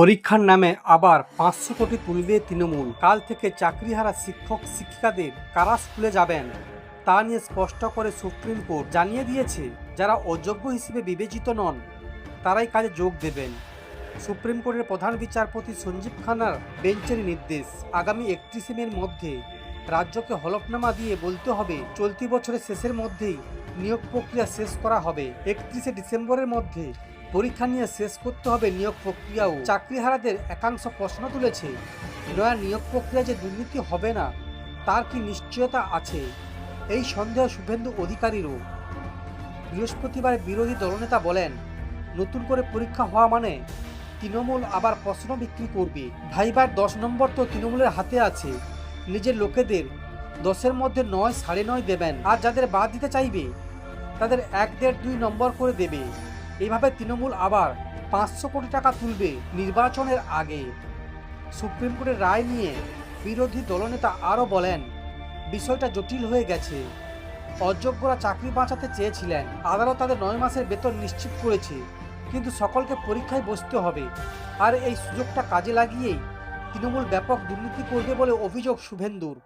পরীক্ষার নামে আবার পাঁচশো কোটি তুলবে তৃণমূল। কাল থেকে চাকরিহারা শিক্ষক, শিক্ষিকাদের কারা স্কুলে যাবেন? তা নিয়ে স্পষ্ট করে সুপ্রিম কোর্ট জানিয়ে দিয়েছে, যারা অযোগ্য হিসেবে বিবেচিত নন, তারাই কাজে যোগ দেবেন। সুপ্রিম কোর্টের প্রধান বিচারপতি সঞ্জীব খানার বেঞ্চের নির্দেশ, আগামী একত্রিশে মের মধ্যে। রাজ্যকে হলফনামা দিয়ে বলতে হবে, চলতি বছরের শেষের মধ্যেই নিয়োগ প্রক্রিয়া শেষ করা হবে। একত্রিশে ডিসেম্বরের মধ্যে পরীক্ষা নিয়ে শেষ করতে হবে নিয়োগ প্রক্রিয়াও চাকরিহারাদের একাংশ প্রশ্ন তুলেছে। নয়া নিয়োগ প্রক্রিয়া যে দুর্নীতি হবে না, তার কি নিশ্চয়তা আছে? এই সন্দেহ শুভেন্দু অধিকারীরও। বৃহস্পতিবার বিরোধী দলনেতা বলেন, নতুন করে পরীক্ষা হওয়া মানে তৃণমূল আবার প্রশ্ন বিক্রি করবে। ভাইবার দশ নম্বর তো তৃণমূলের হাতে আছে। নিজের লোকেদের দশের মধ্যে নয়, সাড়ে নয় দেবেন। আর যাদের বাদ দিতে চাইবে তাদের এক দেড় দুই নম্বর করে দেবে। এইভাবে তৃণমূল আবার পাঁচশো কোটি টাকা তুলবে নির্বাচনের আগে। সুপ্রিম কোর্টের রায় নিয়ে বিরোধী দলনেতা আরও বলেন, বিষয়টা জটিল হয়ে গেছে। অযোগ্যরা চাকরি বাঁচাতে চেয়েছিলেন। আদালত তাদের নয় মাসের বেতন নিশ্চিত করেছে। কিন্তু সকলকে পরীক্ষায় বসতে হবে। আর এই সুযোগটা কাজে লাগিয়েই তৃণমূল ব্যাপক দুর্নীতি করবে বলে অভিযোগ শুভেন্দুর।